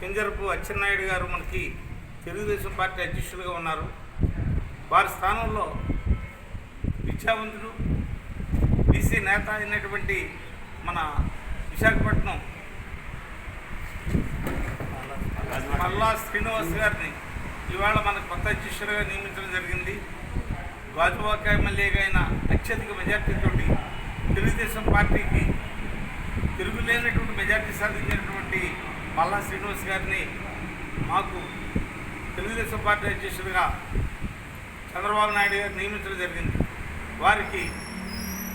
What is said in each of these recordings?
కింజరపు అచ్చెన్నాయుడు గారు మనకి తెలుగుదేశం పార్టీ అధ్యక్షులుగా ఉన్నారు. వారి స్థానంలో విద్యావంతుడు బీసీ నేత అయినటువంటి మన విశాఖపట్నం మల్లా శ్రీనివాస్ గారిని ఇవాళ మన కొత్త అధ్యక్షులుగా నియమించడం జరిగింది. గాజువాక ఎమ్మెల్యేగా అయిన అత్యధిక మెజార్టీతోటి తెలుగుదేశం పార్టీకి తిరుగులేనటువంటి మెజార్టీ సాధించినటువంటి మల్లా శ్రీనివాస్ గారిని మాకు తెలుగుదేశం పార్టీ అధ్యక్షుడిగా చంద్రబాబు నాయుడు గారు నియమించడం జరిగింది. వారికి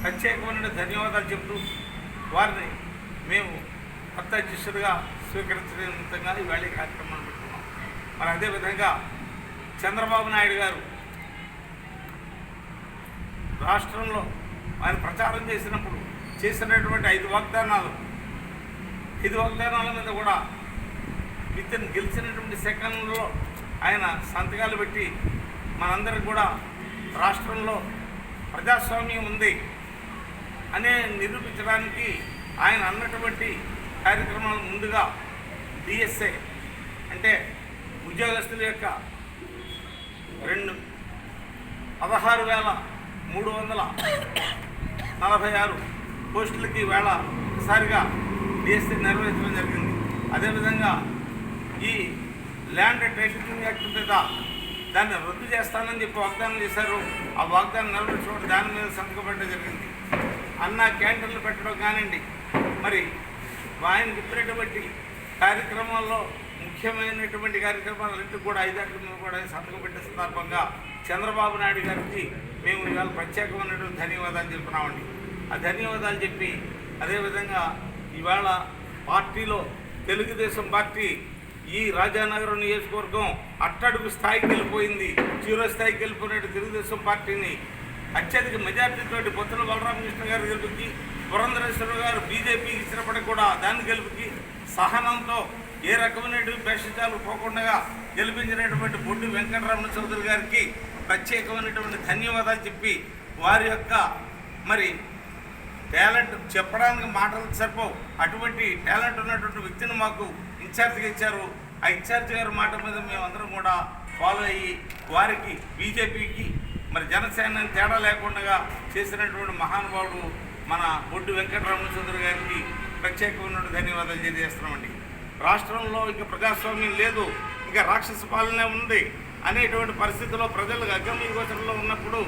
ప్రత్యేకమైన ధన్యవాదాలు చెబుతూ వారిని మేము కొత్త అధ్యక్షులుగా స్వీకరించడంగా ఇవాళ ఈ కార్యక్రమాన్ని పెట్టుకున్నాం మరి అదేవిధంగా చంద్రబాబు నాయుడు గారు రాష్ట్రంలో ఆయన ప్రచారం చేసినప్పుడు చేసినటువంటి ఐదు వాగ్దానాలు ఐదు వాగ్దానాల మీద కూడా విత్ గెలిచినటువంటి సెకండ్లో ఆయన సంతకాలు పెట్టి మనందరికి కూడా రాష్ట్రంలో ప్రజాస్వామ్యం ఉంది అనే నిరూపించడానికి ఆయన అన్నటువంటి కార్యక్రమాలు ముందుగా డిఎస్ఏ అంటే ఉద్యోగస్తుల యొక్క రెండు పదహారు వేల మూడు వందల నలభై ఆరు పోస్టులకి వేళ ఒకసారిగా డిఎస్సీ నిర్వహించడం జరిగింది. అదేవిధంగా ఈ ల్యాండ్ టైటిలింగ్ యాక్ట్ మీద దాన్ని రద్దు చేస్తానని చెప్పి వాగ్దానం చేశారు. ఆ వాగ్దానం నెరవేర్చుకోవడం దాని మీద సంతకం జరిగింది. అన్న క్యాంటీన్లు పెట్టడం కానివ్వండి మరి ఆయన చెప్పినటువంటి కార్యక్రమాల్లో ముఖ్యమైనటువంటి కార్యక్రమాలన్నింటి కూడా ఐదాటి మీద కూడా సంతకం పెట్టే సందర్భంగా చంద్రబాబు నాయుడు గారికి మేము ఇవాళ ప్రత్యేకమైనటువంటి ధన్యవాదాలు చెప్తున్నామండి ఆ ధన్యవాదాలు చెప్పి అదేవిధంగా ఇవాళ పార్టీలో తెలుగుదేశం పార్టీ ఈ రాజానగరం నియోజకవర్గం అట్టడుగు స్థాయికి వెళ్ళిపోయింది. చివరి స్థాయికి వెళ్ళిపోయినట్టు తెలుగుదేశం పార్టీని అత్యధిక మెజార్టీతోటి బొత్తుల బలరామకృష్ణ గారు గెలుపుకి పురంధరేశ్వర గారు బీజేపీకి ఇచ్చినప్పటికీ కూడా దాన్ని గెలుపుకి సహనంతో ఏ రకమైనటువంటి భేషజాలు పోకుండా గెలిపించినటువంటి బొడ్డు వెంకటరమణ చౌదరి గారికి ప్రత్యేకమైనటువంటి ధన్యవాదాలు చెప్పి వారి యొక్క మరి టాలెంట్ చెప్పడానికి మాటలు సరిపోవు. అటువంటి టాలెంట్ ఉన్నటువంటి వ్యక్తిని మాకు ఇన్ఛార్జ్గా ఇచ్చారు. ఆ ఇన్ఛార్జ్ గారి మాట మీద మేమందరం కూడా ఫాలో అయ్యి వారికి బీజేపీకి మరి జనసేన తేడా లేకుండా చేసినటువంటి మహానుభావుడు మన బొడ్డు వెంకటరమణ గారికి ప్రత్యేకమైన ధన్యవాదాలు తెలియజేస్తున్నామండి. రాష్ట్రంలో ఇంకా ప్రజాస్వామ్యం లేదు ఇంకా రాక్షస పాలనే ఉంది అనేటువంటి పరిస్థితిలో ప్రజలు అగమ్య గోచరంలో ఉన్నప్పుడు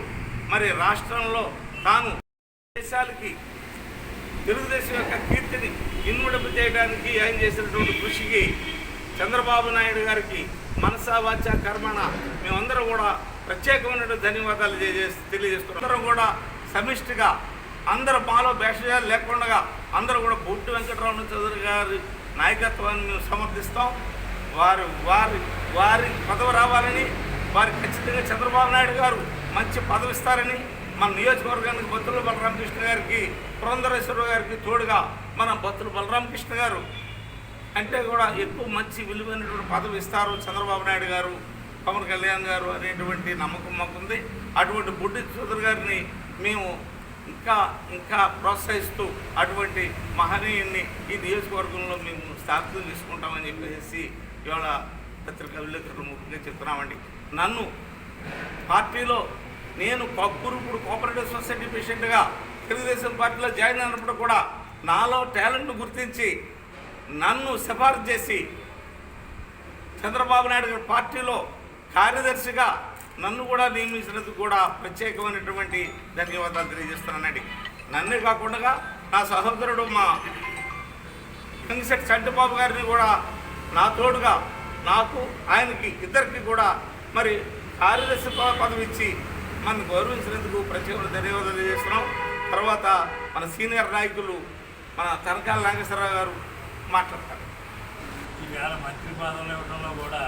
మరి రాష్ట్రంలో తాను దేశాలకి తెలుగుదేశం యొక్క కీర్తిని ఇన్ముడపు చేయడానికి ఆయన చేసినటువంటి కృషికి చంద్రబాబు నాయుడు గారికి మనసా వాచ కర్మణ మేమందరం కూడా ప్రత్యేకమైన ధన్యవాదాలు తెలియజేసి తెలియజేస్తున్నాం. అందరం కూడా సమిష్టిగా అందరు మాలో భేషజాలు లేకుండా అందరూ కూడా బొట్టు వెంకటరమణ చౌదరి గారి నాయకత్వాన్ని మేము సమర్థిస్తాం. వారు వారి వారి పదవి రావాలని వారికి ఖచ్చితంగా చంద్రబాబు నాయుడు గారు మంచి పదవి ఇస్తారని మన నియోజకవర్గానికి బొత్తుల బలరామకృష్ణ గారికి పురంధరేశ్వర గారికి తోడుగా మన బత్తుల బలరామకృష్ణ గారు అంటే కూడా ఎక్కువ మంచి విలువైనటువంటి పదవి ఇస్తారు చంద్రబాబు నాయుడు గారు పవన్ కళ్యాణ్ గారు అనేటువంటి నమ్మకం మాకుంది. అటువంటి బుడ్డి చౌదరి గారిని మేము ఇంకా ఇంకా ప్రోత్సహిస్తూ అటువంటి మహనీయుని ఈ నియోజకవర్గంలో మేము స్థాపితం తీసుకుంటామని చెప్పేసి ఇవాళ పత్రికా విలేకరులు ముఖ్యంగా చెప్తున్నామండి. నన్ను పార్టీలో నేను గురుపుడు కోఆపరేటివ్ సొసైటీ పేషెంట్గా తెలుగుదేశం పార్టీలో జాయిన్ అయినప్పుడు కూడా నాలో టాలెంట్ను గుర్తించి నన్ను సిఫారసు చేసి చంద్రబాబు నాయుడు గారి పార్టీలో కార్యదర్శిగా నన్ను కూడా నియమించినందుకు కూడా ప్రత్యేకమైనటువంటి ధన్యవాదాలు తెలియజేస్తున్నానండి నన్నే కాకుండా నా సహోదరుడు మా కంగిశెట్టి చంటిబాబు గారిని కూడా నా తోడుగా నాకు ఆయనకి ఇద్దరికి కూడా మరి కార్యదర్శి పదవి ఇచ్చి మనం గౌరవించినందుకు ప్రత్యేక ధన్యవాదాలు తెలియజేస్తున్నాం. తర్వాత మన సీనియర్ నాయకులు మన తనకాల నాగేశ్వరరావు గారు మాట్లాడతారు. ఈవేళ మంత్రి పదవులు ఇవ్వడంలో కూడా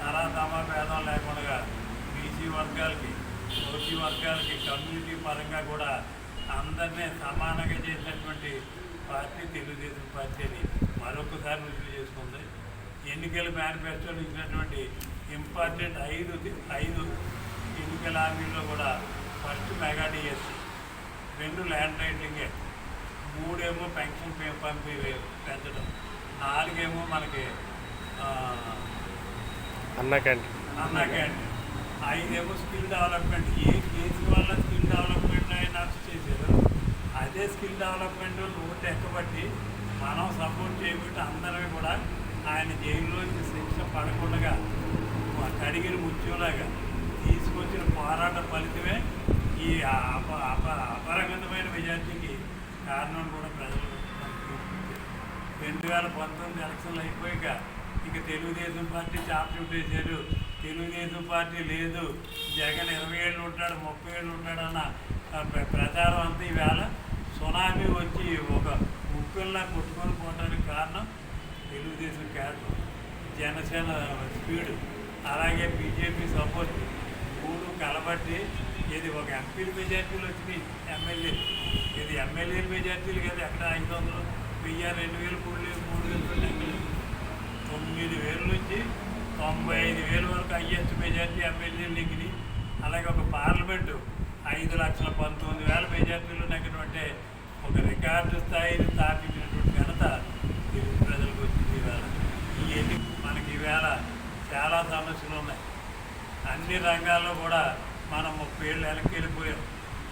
తరాతమ భేదం లేకుండా బీసీ వర్గాలకి ఓసీ వర్గాలకి కమ్యూనిటీ పరంగా కూడా అందరినీ సమానంగా చేసినటువంటి పార్టీ తెలుగుదేశం పార్టీ అని మరొకసారి రుజువు చేసుకుంది. ఎన్నికల మేనిఫెస్టోలో ఇచ్చినటువంటి ఇంపార్టెంట్ ఐదు ఐదు ఎన్నికల హామీల్లో కూడా ఫస్ట్ మెగా రెండు ల్యాండ్ రైటింగే. మూడేమో పెన్షన్ పంపి పెంచడం. నాలుగేమో మనకి అన్న క్యాంటీన్. అన్న క్యాంటీన్. ఐదేమో స్కిల్ డెవలప్మెంట్. ఏ కేసు వల్ల స్కిల్ డెవలప్మెంట్ ఆయన చేశారు అదే స్కిల్ డెవలప్మెంట్ నోట్ ఎక్కబట్టి మనం సపోర్ట్ చేయబట్టి అందరం కూడా ఆయన జైల్లో శిక్ష పడకుండా కడిగిన ముత్యంలాగా తీసుకొచ్చిన పోరాట ఫలితమే ఈ అప అప అపరగతమైన మెజార్టీకి కారణం కూడా ప్రజలు రెండు వేల పంతొమ్మిది ఎలక్షన్లు అయిపోయాక ఇక తెలుగుదేశం పార్టీ చాప్టర్ వేశారు తెలుగుదేశం పార్టీ లేదు. జగన్ ఇరవై ఏళ్ళు ఉంటాడు ముప్పై ఏళ్ళు ఉంటాడు అన్న ప్ర- ప్రచారం అంతా ఈవేళ సునామీ వచ్చి ఒక ముక్కుల్లా కొట్టుకొని పోవడానికి కారణం తెలుగుదేశం క్యాడర్ జనసేన స్పీడ్. అలాగే బీజేపీ సపోర్ట్. మూడు కలబట్టి ఇది ఒక ఎంపీల మెజార్టీలు వచ్చినాయి ఎమ్మెల్యే. ఇది ఎమ్మెల్యేల మెజార్టీలు కదా ఎక్కడ ఐదు వందలు వెయ్యి రెండు వేలు మూడు వేలు మూడు వేలు ఎమ్మెల్యే. తొమ్మిది వేలు నుంచి తొంభై ఐదు వేల వరకు హయ్యెస్ట్ మెజార్టీ ఎమ్మెల్యేలు నెగ్గినాయి అలాగే ఒక పార్లమెంటు ఐదు లక్షల పంతొమ్మిది వేల మెజార్టీలు నెగ్గినట్టే ఒక రికార్డు స్థాయిని స్థాపించినటువంటి ఘనత తెలుగు ప్రజలకు వచ్చింది ఈవేళ. ఈ ఎన్ని మనకి ఈవేళ చాలా సమస్యలు ఉన్నాయి. అన్ని రంగాల్లో కూడా మనం ముప్పై ఏళ్ళు వెనక్కి వెళ్ళిపోయాం.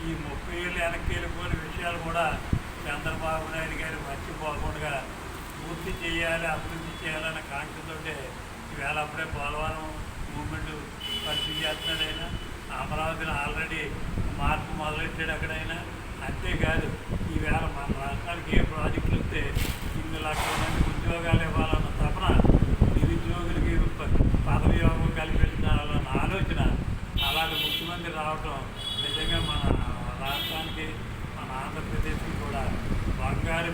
ఈ ముప్పై ఏళ్ళు వెనక్కి వెళ్ళిపోయిన విషయాలు కూడా చంద్రబాబు నాయుడు గారు మర్చిపోకుండా పూర్తి చేయాలి అభివృద్ధి చేయాలన్న కాంక్షతోటే ఈవేళ అప్పుడే పోలవరం మూమెంట్ పరిస్థితి చేస్తున్నాడు ఆయన. అమరావతిని ఆల్రెడీ మార్పు మొదలెట్టాడు అక్కడైనా. అంతేకాదు ఈవేళ మన రాష్ట్రానికి ఏ ప్రాజెక్టులు వస్తే ఇన్ని లక్షల మంది ఉద్యోగాలు ఇవ్వాలన్న తపన నిరుద్యోగులకి ప- పదవి యోగం కల్పించాలన్న ఆలోచన అలాంటి ముఖ్యమంత్రి రావటం నిజంగా మన రాష్ట్రానికి మన ఆంధ్రప్రదేశ్కి కూడా బంగారు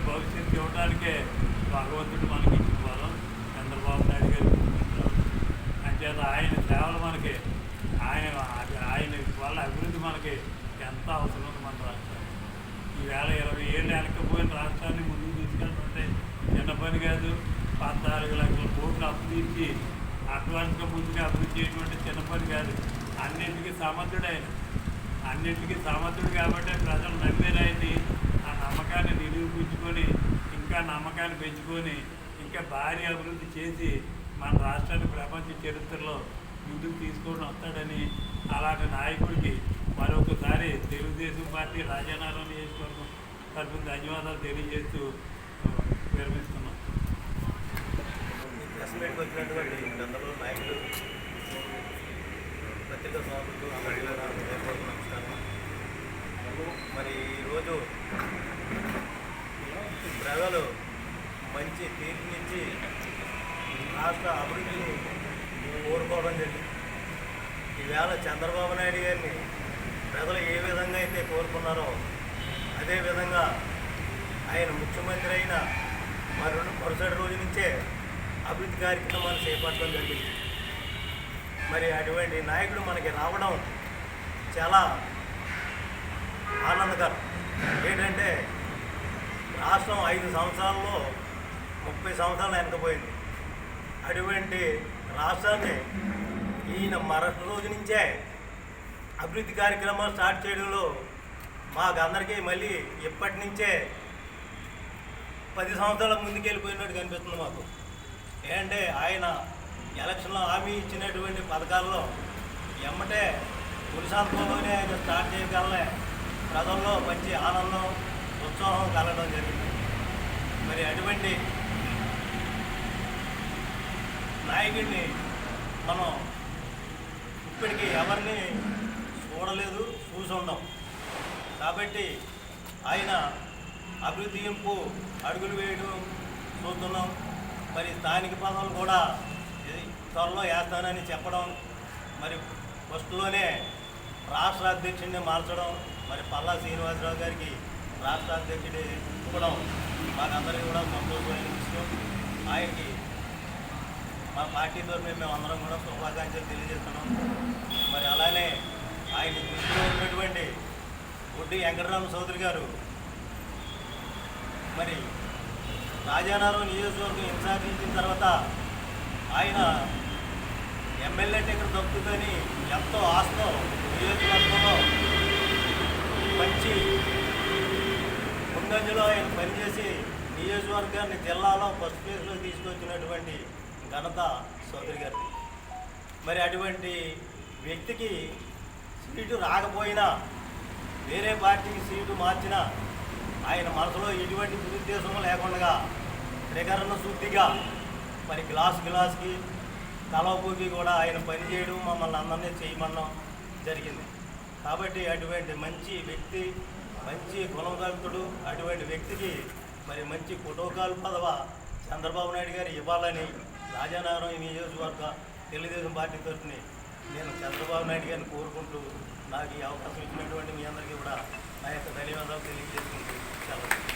భవిష్యత్తు భగవంతుడు మనకి ఇచ్చిన చంద్రబాబు నాయుడు గారు అంచేత ఆయన సేవలు మనకి ఆయన ఆయన వల్ల అభివృద్ధి మనకి ఎంత అవసరం ఉంది మన రాష్ట్రానికి. ఈవేళ ఇరవై ఏళ్ళు వెనకపోయిన రాష్ట్రాన్ని ముందుకు తీసుకెళ్తుంటే చిన్న పని కాదు పద్నాలుగు లక్షల కోట్లు అప్పు తీర్చి అడ్వాన్స్గా ముందుగా అభివృద్ధి చేయటువంటి చిన్న పని కాదు. అన్నింటికీ సమర్థుడు ఆయన. అన్నింటికీ సమర్థుడు కాబట్టి ప్రజలు నమ్మారు ఆయన్ని ఆ నమ్మకాన్ని నిరూపించుకొని ఇంకా నమ్మకాన్ని పెంచుకొని ఇంకా భారీ అభివృద్ధి చేసి మన రాష్ట్రాన్ని ప్రపంచ చరిత్రలో ముందుకు తీసుకొని వస్తాడని అలాంటి నాయకుడికి మరొకసారి తెలుగుదేశం పార్టీ రాజానగరం నియోజకవర్గం తరఫున ధన్యవాదాలు తెలియజేస్తూ విరమిస్తున్నాం. వచ్చినటువంటి నాయకులు పత్రికా సోదరులు అందరికీ నమస్కారం. మరి ఈరోజు ప్రజలు మంచి తీర్పునిచ్చి రాష్ట్ర అభివృద్ధిని కోరుకోవడం జరిగింది. ఈవేళ చంద్రబాబు నాయుడు గారిని ప్రజలు ఏ విధంగా అయితే కోరుకున్నారో అదే విధంగా ఆయన ముఖ్యమంత్రి అయిన మరి మరుసటి రోజు నుంచే అభివృద్ధి కార్యక్రమాలు చేపట్టడం జరిగింది. మరి అటువంటి నాయకుడు మనకి రావడం చాలా ఆనందకరం. ఏంటంటే రాష్ట్రం ఐదు సంవత్సరాల్లో ముప్పై సంవత్సరాలు వెనకపోయింది అటువంటి రాష్ట్రాన్ని ఈయన మరొక రోజు నుంచే అభివృద్ధి కార్యక్రమాలు స్టార్ట్ చేయడంలో మాకందరికీ మళ్ళీ ఇప్పటి నుంచే పది సంవత్సరాల ముందుకెళ్ళిపోయినట్టు కనిపిస్తుంది మాకు. ఏంటంటే ఆయన ఎలక్షన్లో హామీ ఇచ్చినటువంటి పథకాల్లో ఎమ్మటే పురుషాంతంలోనే ఆయన స్టార్ట్ చేయగలనే ప్రజల్లో మంచి ఆనందం ఉత్సాహం కలగడం జరిగింది. మరి అటువంటి నాయకుడిని మనం ఇప్పటికీ ఎవరిని చూడలేదు చూసి ఉండం కాబట్టి ఆయన అభివృద్ధి ఇంపు అడుగులు వేయడం చూస్తున్నాం. మరి స్థానిక పదవులు కూడా త్వరలో వేస్తానని చెప్పడం మరి ఫస్ట్లోనే రాష్ట్ర అధ్యక్షుడిని మార్చడం మరి పల్లా శ్రీనివాసరావు గారికి రాష్ట్ర అధ్యక్షుడి ఇవ్వడం మాకందరికీ కూడా సంతోషమైన విషయం. ఆయనకి మా పార్టీ తరఫున మేము అందరం కూడా శుభాకాంక్షలు తెలియజేస్తున్నాం. మరి అలానే ఆయన దృష్టిలో ఉన్నటువంటి గుడ్డి వెంకటరామ చౌదరి గారు మరి రాజానగరం నియోజకవర్గం ఇన్ఛార్జ్ ఇచ్చిన తర్వాత ఆయన ఎమ్మెల్యే టికెట్ దొక్కుతుందని ఎంతో ఆస్తో నియోజకవర్గంలో మంచి ముందంజలో ఆయన పనిచేసి నియోజకవర్గాన్ని జిల్లాలో ఫస్ట్ ప్లేస్లో తీసుకొచ్చినటువంటి ఘనత సోదరి గారి మరి అటువంటి వ్యక్తికి సీటు రాకపోయినా వేరే పార్టీకి సీటు మార్చినా ఆయన మనసులో ఎటువంటి దురుద్దేశం లేకుండా ప్రకరణ శుద్ధిగా మరి గ్లాస్ గ్లాస్కి తలపోకి కూడా ఆయన పనిచేయడం మమ్మల్ని అందరినీ చేయమన్నాం జరిగింది. కాబట్టి అటువంటి మంచి వ్యక్తి మంచి గుణవంతుడు అటువంటి వ్యక్తికి మరి మంచి ప్రోటోకాల్ పదవ చంద్రబాబు నాయుడు గారు ఇవ్వాలని రాజానగరం నియోజకవర్గ తెలుగుదేశం పార్టీ తరఫున నేను చంద్రబాబు నాయుడు గారిని కోరుకుంటూ నాకు ఈ అవకాశం ఇచ్చినటువంటి మీ అందరికీ కూడా నా యొక్క ధన్యవాదాలు తెలియజేసుకుంటూ సెలవు.